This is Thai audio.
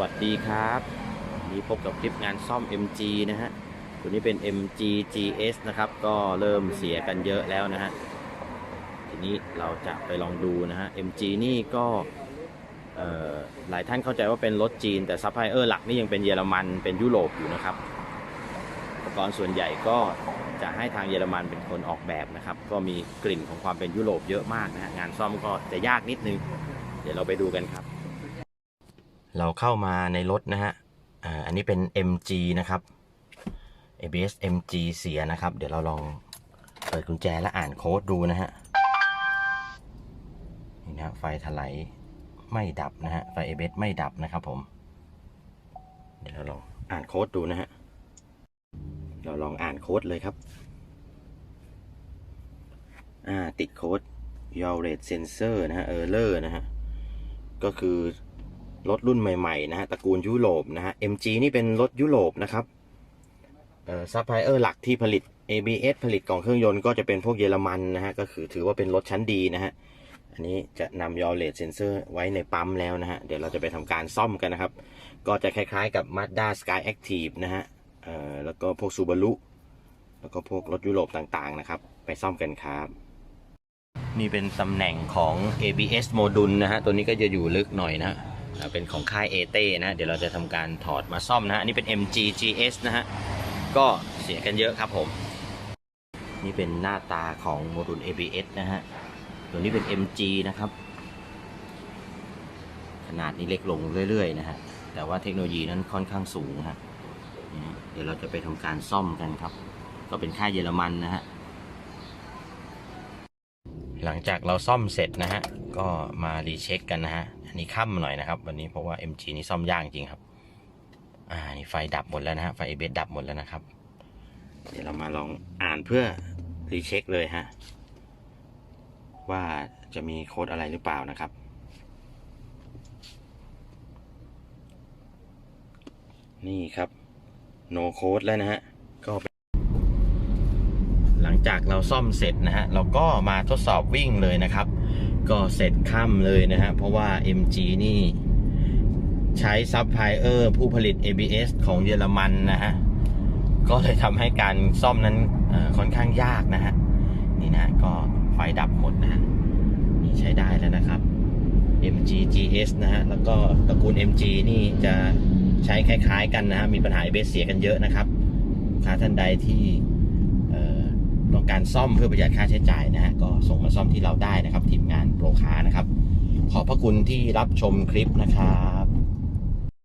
วัสดีครับวันนี้พบกับคลิปงานซ่อม MG นะฮะ ตัวนี้เป็น MG GS นะครับ ก็เริ่มเสียกันเยอะแล้วนะฮะ ทีนี้เราจะไปลองดูนะฮะ MG นี่ก็หลายท่านเข้าใจว่าเป็นรถจีน แต่ซัพพลายเออร์หลักนี่ยังเป็นเยอรมัน เป็นยุโรปอยู่นะครับ อุปกรณ์ส่วนใหญ่ก็จะให้ทางเยอรมันเป็นคนออกแบบนะครับ ก็มีกลิ่นของความเป็นยุโรปเยอะมากนะฮะ งานซ่อมก็จะยากนิดนึง เดี๋ยวเราไปดูกันครับ เราเข้ามาในรถนะฮะอันนี้เป็น MG นะครับ ABS MG เสียนะครับ เดี๋ยวเราลองเปิดกุญแจและอ่านโค้ดดูนะฮะนี่นะไฟถลายไม่ดับนะฮะไฟ ABS ไม่ดับนะครับผม เดี๋ยวเราลองอ่านโค้ดดูนะฮะเราลองอ่านโค้ดเลยครับอ่าติดโค้ด Your Rate Sensor นะฮะ Error นะฮะก็คือ รถรุ่นใหม่ๆนะฮะตระกูลยุโรปนะฮะ MG นี่เป็นรถยุโรปนะครับเอ่อซัพพลายเออร์หลักที่ผลิต ABS ผลิตกล่องเครื่องยนต์ก็จะเป็นพวกเยอรมันนะฮะก็คือถือว่าเป็นรถชั้นดีนะฮะอันนี้จะนำยอเลตเซนเซอร์ไว้ในปั๊มแล้วนะฮะ เดี๋ยวเราจะไปทำการซ่อมกันนะครับ ก็จะคล้ายๆกับ Mazda Sky Active นะฮะเอ่อแล้วก็พวก Subaru แล้วก็พวกรถยุโรปต่างๆนะครับ ไปซ่อมกันครับ นี่เป็นตำแหน่งของ ABS โมดูลนะฮะ ตัวนี้ก็จะอยู่ลึกหน่อยนะฮะ เป็นของค่าย a t นะฮะเดี๋ยวเราจะทำการถอดมาซ่อมนะฮะอันนี้เป็น MG GS นะฮะก็เสียกันเยอะครับผม นี่เป็นหน้าตาของโมดูล ABS นะฮะตัวนี้เป็น MG นะครับ ขนาดนี้เล็กลงเรื่อยๆนะฮะแต่ว่าเทคโนโลยีนั้นค่อนข้างสูงฮะเดี๋ยวเราจะไปทำการซ่อมกันครับ ก็เป็นค่ายเยอรมันนะฮะ หลังจากเราซ่อมเสร็จนะฮะ ก็มารีเช็คกันนะฮะ อันนี้ค่ำหน่อยนะครับ วันนี้เพราะว่า MG นี่ซ่อมยากจริงครับ อ่า นี่ไฟดับหมดแล้วนะฮะ ไฟเบสดับหมดแล้วนะครับ เดี๋ยวเรามาลองอ่านเพื่อรีเช็คเลยฮะ ว่าจะมีโค้ดอะไรหรือเปล่านะครับนี่ครับ no code แล้วนะฮะ ก็ งจากเราซ่อมเสร็จนะฮะเราก็มาทดสอบวิ่งเลยนะครับ ก็เสร็จค่ำเลยนะฮะเพราะว่า MG นี่ ใช้ซับไพลเออร์ผู้ผลิต ABS ของเยอรมันนะฮะก็เลยทำให้การซ่อมนั้นค่อนข้างยากนะฮะนี่นะก็ไฟดับหมดนะฮะนี่ใช้ได้แล้วนะครับ MG GS นะฮะแล้วก็ตระกูล MG นี่จะใช้คล้ายๆกันนะฮะมีปัญหา ABS เสียกันเยอะนะครับลูกค้าท่านใดที่ ต้องการซ่อมเพื่อประหยัดค่าใช้จ่ายนะฮะก็ส่งมาซ่อมที่เราได้นะครับ ทีมงานโปรคานะครับ ขอบพระคุณที่รับชมคลิปนะครับ